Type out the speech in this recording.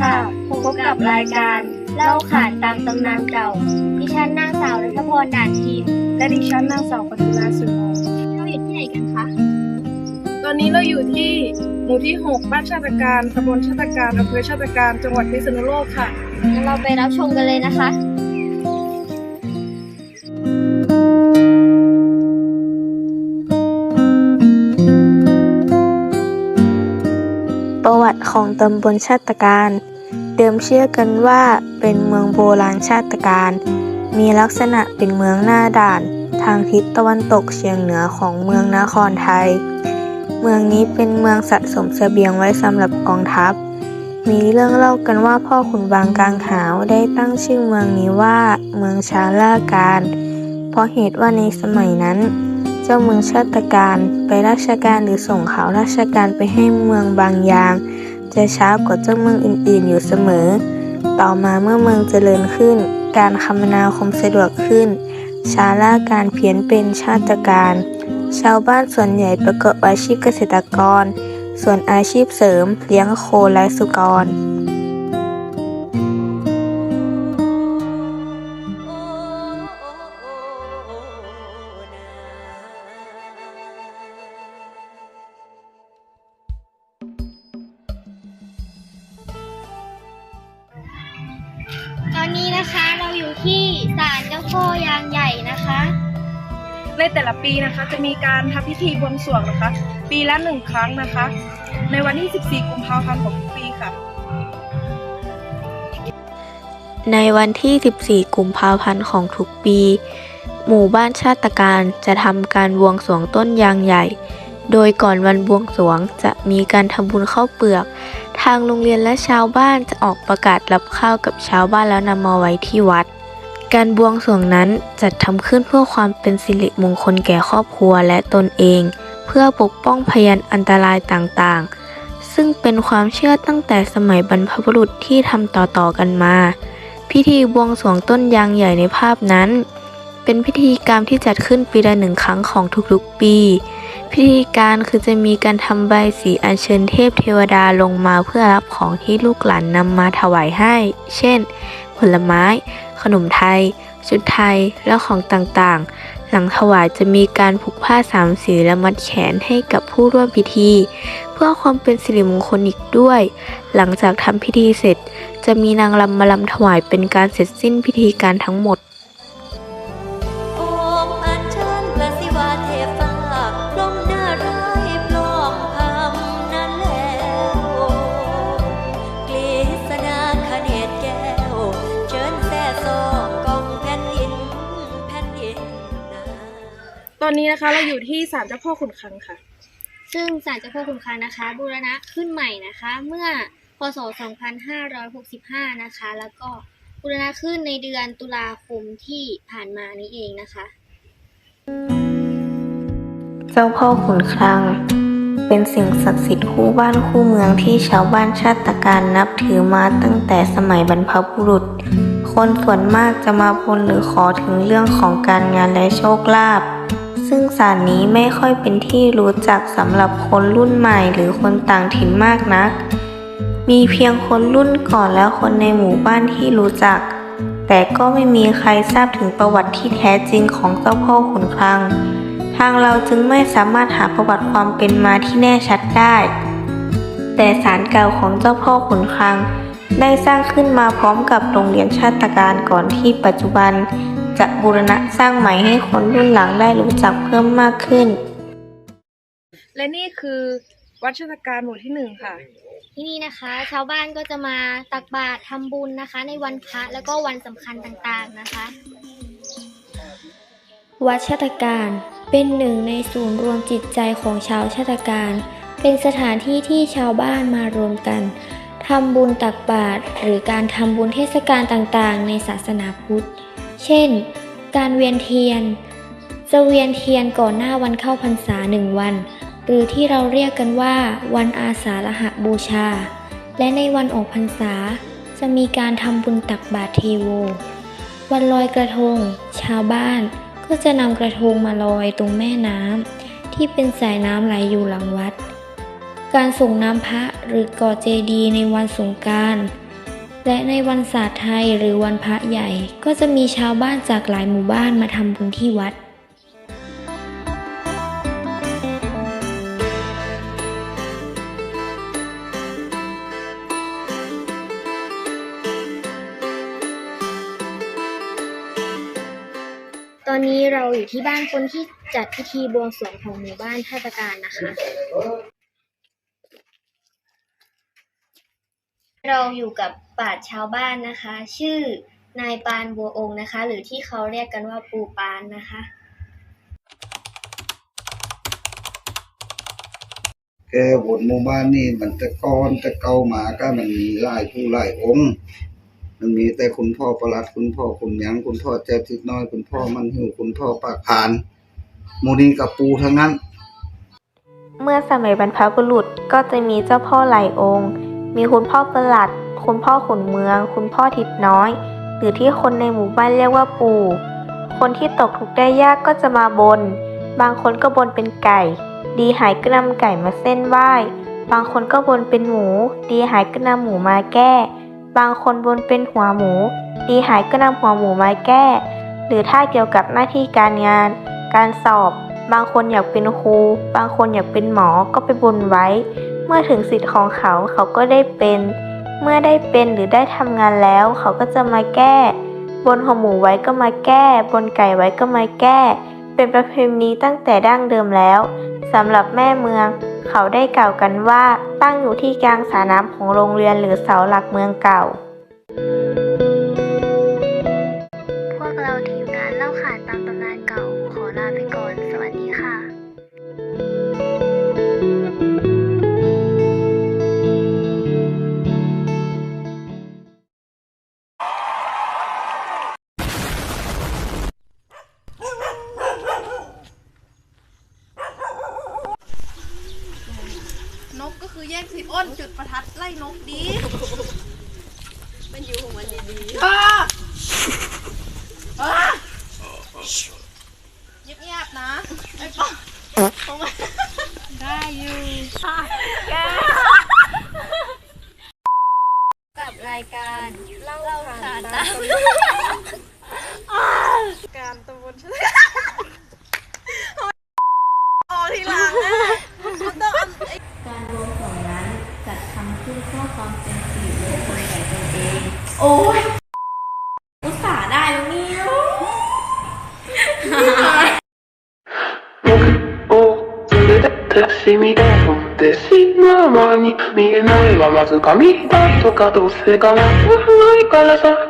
ค่ะ พบกับรายการเล่าขานตามตำนานเก่า ดิฉันนางสาวรัฐพรด่านทิมและดิฉันนางสาวปทุมราสุนงเราอยู่ที่ไหนกันคะ ตอนนี้เราอยู่ที่หมู่ที่ 6 บ้านชาติการตำบลชาติการอำเภอชาติการ จังหวัดพิษณุโลกค่ะ งั้นเราไปรับชมกันเลยนะคะ ประวัติของตำบลชาติการ เดิมเชื่อกันว่าเป็นเมืองโบราณชาติการ มีลักษณะเป็นเมืองหน้าด่าน ทางทิศตะวันตกเฉียงเหนือของเมืองนครไทย เมืองนี้เป็นเมืองสะสมเสบียงไว้สำหรับกองทัพ มีเรื่องเล่ากันว่าพ่อขุนบางกลางหาวได้ตั้งชื่อเมืองนี้ว่าเมืองชาล่าการ เพราะเหตุว่าในสมัยนั้น จ้าเมืองชาติการ ไปราชการหรือส่งข่าวราชการไปให้เมืองบางยาง จะช้ากว่าเจ้าเมืองอื่น ๆ อยู่เสมอ ต่อมาเมื่อเมืองเจริญขึ้น การคมนาคมสะดวกขึ้นชาล่าการเพี้ยนเป็นชาติการ ชาวบ้านส่วนใหญ่ประกอบอาชีพเกษตรกร ส่วนอาชีพเสริมเลี้ยงโคและสุกร อยู่ที่ศาลเจ้าพ่อยางใหญ่นะคะ ในแต่ละปีนะคะ จะมีการทำพิธีบวงสรวงนะคะ ปีละหนึ่งครั้งนะคะ ในวันที่ 14 กุมภาพันธ์ของทุกปีค่ะ ในวันที่ 14 กุมภาพันธ์ของทุกปี หมู่บ้านชาติการจะทำการบวงสรวงต้นยางใหญ่ โดยก่อนวันบวงสรวงจะมีการทำบุญข้าวเปลือก ทางโรงเรียนและชาวบ้านจะออกประกาศรับข้าวกับชาวบ้านแล้วนำมาไว้ที่วัด การบวงสรวงนั้นจัดทำขึ้นเพื่อความเป็นสิริมงคลแก่ครอบครัวและตนเอง เพื่อปกป้องพยันอันตรายต่างๆ ซึ่งเป็นความเชื่อตั้งแต่สมัยบรรพบุรุษที่ทำต่อๆกันมา พิธีบวงสรวงต้นยางใหญ่ในภาพนั้น เป็นพิธีกรรมที่จัดขึ้นปีละหนึ่งครั้งของทุกๆปี พิธีการคือจะมีการทำใบสีอัญเชิญเทพเทวดาลงมาเพื่อรับของที่ลูกหลานนำมาถวายให้ เช่น ผลไม้ ขนมไทย ชุดไทย และของต่างๆ หลังถวายจะมีการผูกผ้าสามสีและมัดแขนให้กับผู้ร่วมพิธี เพื่อความเป็นสิริมงคลอีกด้วย หลังจากทำพิธีเสร็จ จะมีนางรำมาลำถวายเป็นการเสร็จสิ้นพิธีการทั้งหมด อนนี้นะคะเราอยู่ที่ศาลเจ้าพ่อขุนคลังค่ะ ซึ่งศาลเจ้าพ่อขุนคลังนะคะ บูรณะขึ้นใหม่นะคะ เมื่อพศ 2565 นะคะ แล้วก็บูรณะขึ้นในเดือนตุลาคมที่ผ่านมานี้เองนะคะ เจ้าพ่อขุนคลัง เป็นสิ่งศักดิ์สิทธิ์คู่บ้านคู่เมืองที่ชาวบ้านชาติการนับถือมาตั้งแต่สมัยบรรพบุรุษ คนส่วนมากจะมาบนหรือขอถึงเรื่องของการงานและโชคลาภ ซึ่งศาลนี้ไม่ค่อยเป็นที่รู้จักสำหรับคนรุ่นใหม่หรือคนต่างถิ่นมากนัก มีเพียงคนรุ่นก่อนและคนในหมู่บ้านที่รู้จัก แต่ก็ไม่มีใครทราบถึงประวัติที่แท้จริงของเจ้าพ่อขุนคลัง ทางเราจึงไม่สามารถหาประวัติความเป็นมาที่แน่ชัดได้ แต่ศาลเก่าของเจ้าพ่อขุนคลังได้สร้างขึ้นมาพร้อมกับโรงเรียนชาติการก่อนที่ปัจจุบัน จะบูรณะสร้างใหม่ให้คนรุ่นหลังได้รู้จักเพิ่มมากขึ้น และนี่คือวัดชาติการหมู่ที่หนึ่งค่ะ ที่นี่นะคะ ชาวบ้านก็จะมาตักบาตรทำบุญนะคะ ในวันพระแล้วก็วันสำคัญต่างๆนะคะ วัดชาติการเป็นหนึ่งในศูนย์รวมจิตใจของชาวชาติการ เป็นสถานที่ที่ชาวบ้านมารวมกันทำบุญตักบาตรหรือการทำบุญเทศกาลต่างๆ ในศาสนาพุทธ เช่น การเวียนเทียน จะเวียนเทียนก่อนหน้าวันเข้าพรรษาหนึ่งวัน หรือที่เราเรียกกันว่า วันอาสาฬหบูชา และในวันออกพรรษา จะมีการทำบุญตักบาตรเทโว วันลอยกระทง ชาวบ้าน ก็จะนำกระทงมาลอยตรงแม่น้ำที่เป็นสายน้ำไหลอยู่หลังวัด การส่งน้ำพระหรือก่อเจดีย์ในวันสงกราร และในวันศาสตร์ไทยหรือวันพระใหญ่ ก็จะมีชาวบ้านจากหลายหมู่บ้านมาทำบุญที่วัด ตอนนี้เราอยู่ที่บ้านคนที่จัดพิธีบวงสรวงของหมู่บ้านท่าตะการนะคะ เราอยู่กับปราชญ์ชาวบ้านนะคะ ชื่อนายปานบัวองค์นะคะ หรือที่เขาเรียกกันว่าปูปานนะคะ แกบทหมู่บ้านนี่มันแต่ก้อนแต่เก่ามาก็มันมีหลายผู้หลายองค์ มันมีแต่คุณพ่อประหลัดคุณพ่อคุณหยังคุณพ่อแจ๊ทิดน้อยคุณพ่อมันหิวคุณพ่อปากผานหมูนี้กับปูทั้งนั้น เมื่อสมัยบรรพบุรุษก็จะมีเจ้าพ่อหลายองค์ มีคุณพ่อประหลัด คุณพ่อขุนเมือง คุณพ่อทิดน้อย หรือที่คนในหมู่บ้านเรียกว่าปู่ คนที่ตกทุกข์ได้ยากก็จะมาบน บางคนก็บนเป็นไก่ ดีหายก็นำไก่มาเส้นไหว้ บางคนก็บนเป็นหมู ดีหายก็นำหมูมาแก้ บางคนบนเป็นหัวหมู ดีหายก็นำหัวหมูมาแก้ หรือถ้าเกี่ยวกับหน้าที่การงาน การสอบ บางคนอยากเป็นครู บางคนอยากเป็นหมอ ก็ไปบนไว้ มื่อถึงสิทธิ์ของเขาเขาก็ได้เป็น เมื่อได้เป็นหรือได้ทำงานแล้ว เขาก็จะมาแก้ บนหัวหมูไว้ก็มาแก้ บนไก่ไว้ก็มาแก้ เป็นประเพณีตั้งแต่ดั้งเดิมแล้วสำหรับแม่เมือง เขาได้กล่าวกันว่าตั้งอยู่ที่กลางสาน้ำของโรงเรียนหรือเสาหลักเมืองเก่าพ คือแย่งสิอ้นจุดประทัดไล่นกดี มันอยู่ของมันดีๆเงียบๆนะไอ้ป้องได้อยู่กับรายการเล่าขานตามการตะวัน โอ้ย อุตส่าห์ได้แล้วเนี่ย 僕を連れてってしみでもってしまう前に見えないはまず髪だとかどうせかなわないからさ